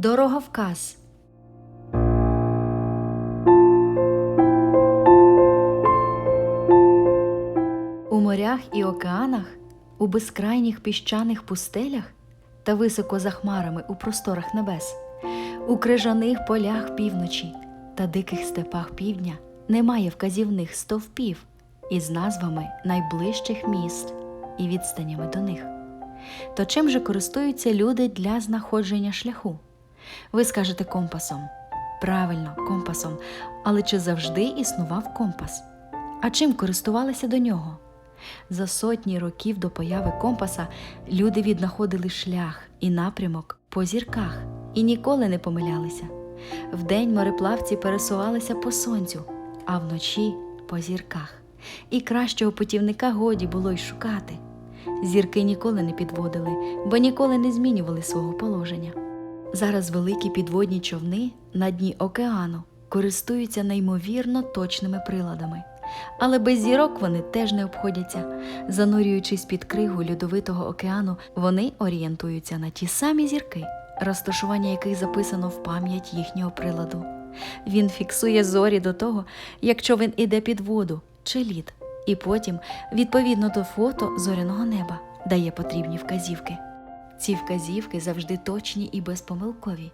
дороговказ. У морях і океанах, у безкрайніх піщаних пустелях та високо за хмарами у просторах небес, у крижаних полях півночі та диких степах півдня немає вказівних стовпів із назвами найближчих міст і відстанями до них. То чим же користуються люди для знаходження шляху? Ви скажете компасом. Правильно, компасом. Але чи завжди існував компас? А чим користувалися до нього? За сотні років до появи компаса люди віднаходили шлях і напрямок по зірках і ніколи не помилялися. Вдень мореплавці пересувалися по сонцю, а вночі по зірках. І кращого путівника годі було й шукати. Зірки ніколи не підводили, бо ніколи не змінювали свого положення. Зараз великі підводні човни на дні океану користуються неймовірно точними приладами. Але без зірок вони теж не обходяться. Занурюючись під кригу льодовитого океану, вони орієнтуються на ті самі зірки, розташування яких записано в пам'ять їхнього приладу. Він фіксує зорі до того, як човен іде під воду чи лід, і потім, відповідно до фото зоряного неба, дає потрібні вказівки. Ці вказівки завжди точні і безпомилкові.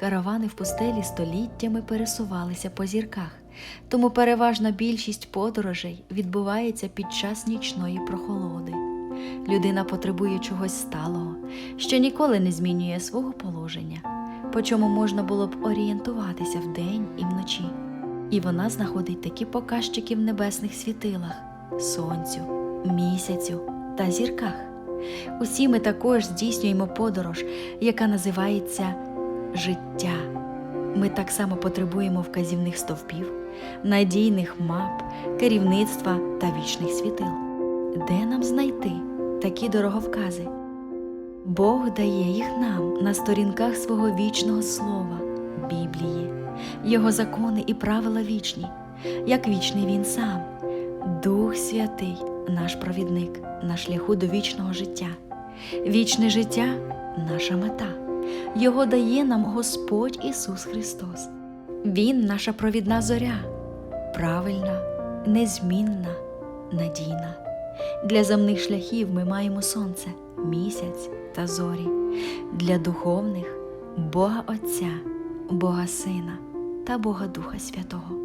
Каравани в пустелі століттями пересувалися по зірках, тому переважна більшість подорожей відбувається під час нічної прохолоди. Людина потребує чогось сталого, що ніколи не змінює свого положення, по чому можна було б орієнтуватися вдень і вночі. І вона знаходить такі показчики в небесних світилах, сонцю, місяцю та зірках. Усі ми також здійснюємо подорож, яка називається життя. Ми так само потребуємо вказівних стовпів, надійних мап, керівництва та вічних світил. Де нам знайти такі дороговкази? Бог дає їх нам на сторінках свого вічного слова, Біблії, Його закони і правила вічні, як вічний Він сам, Дух Святий, наш провідник на шляху до вічного життя. Вічне життя наша мета. Його дає нам Господь Ісус Христос. Він наша провідна зоря, правильна, незмінна, надійна. Для земних шляхів ми маємо сонце, місяць та зорі, для духовних Бога Отця, Бога Сина та Бога Духа Святого.